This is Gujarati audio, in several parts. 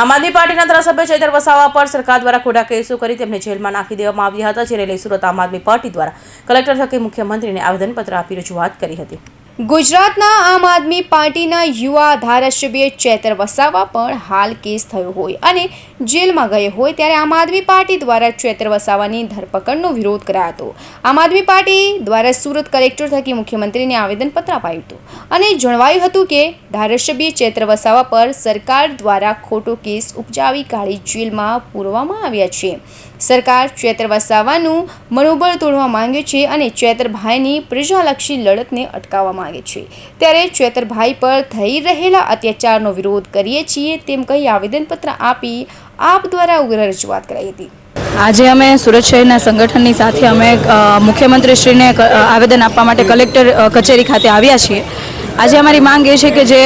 આમ આદમી પાર્ટીના ધારાસભ્ય ચૈતર વસાવા પર સરકાર દ્વારા ખોટા કેસો કરી તેમને જેલમાં નાખી દેવામાં આવ્યા હતા, જેને લઈ સુરત આમ આદમી પાર્ટી દ્વારા કલેક્ટર થકી મુખ્યમંત્રીને આવેદનપત્ર આપી રજૂઆત કરી હતી. ગુજરાતના આમ આદમી પાર્ટીના યુવા ધારાસભ્ય ચેતર વસાવા પણ હાલ કેસ થયો હોય અને જેલમાં ગયો હોય ત્યારે આમ આદમી પાર્ટી દ્વારા ચેતર વસાવાની ધરપકડનો વિરોધ કરાયો હતો. આમ આદમી પાર્ટી દ્વારા સુરત કલેક્ટર થકી મુખ્યમંત્રીને આવેદનપત્ર અપાયું હતું અને જણાવાયું હતું કે ધારાસભ્ય ચેતર વસાવા પર સરકાર દ્વારા ખોટો કેસ ઉપજાવી કાઢી જેલમાં પૂરવામાં આવ્યા છે. સરકાર ચેતર વસાવાનું મનોબળ તોડવા માંગે છે અને ચેતરભાઈની પ્રજાલક્ષી લડતને અટકાવવા માંગે છે. ત્યારે ચેતરભાઈ પર થઈ રહેલા અત્યાચારનો વિરોધ કરીએ છીએ તેમ કહી આવેદનપત્ર આપી આપ દ્વારા ઉગ્ર રજૂઆત કરાઈ હતી. આજે અમે સુરત શહેરના સંગઠનની સાથે અમે મુખ્યમંત્રીશ્રીને આવેદન આપવા માટે કલેક્ટર કચેરી ખાતે આવ્યા છીએ. આજે અમારી માંગ એ છે કે જે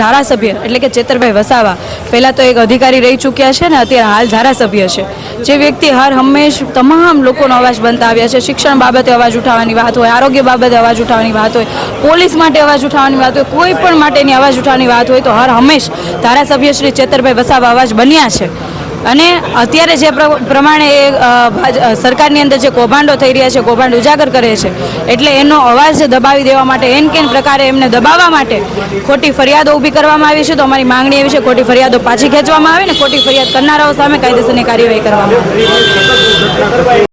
ધારાસભ્ય એટલે કે ચેતરભાઈ વસાવા પહેલાં તો એક અધિકારી રહી ચૂક્યા છે ને અત્યારે હાલ ધારાસભ્ય છે. જે વ્યક્તિ હર હંમેશ તમામ લોકોનો અવાજ બનતા આવ્યા છે. શિક્ષણ બાબતે અવાજ ઉઠાવવાની વાત હોય, આરોગ્ય બાબતે અવાજ ઉઠાવવાની વાત હોય, પોલીસ માટે અવાજ ઉઠાવવાની વાત હોય, કોઈ પણ માટેની અવાજ ઉઠાવવાની વાત હોય તો હર હંમેશ ધારાસભ્ય શ્રી ચેતરભાઈ વસાવા અવાજ બન્યા છે. અને અત્યારે જે પ્રમાણે એ સરકારની અંદર જે કૌભાંડો થઈ રહ્યા છે, કૌભાંડ ઉજાગર કરે છે, એટલે એનો અવાજ દબાવી દેવા માટે, એન કેન પ્રકારે એમને દબાવવા માટે ખોટી ફરિયાદો ઊભી કરવામાં આવી છે. તો અમારી માંગણી એવી છે, ખોટી ફરિયાદો પાછી ખેંચવામાં આવે ને ખોટી ફરિયાદ કરનારાઓ સામે કાયદેસરની કાર્યવાહી કરવામાં આવે.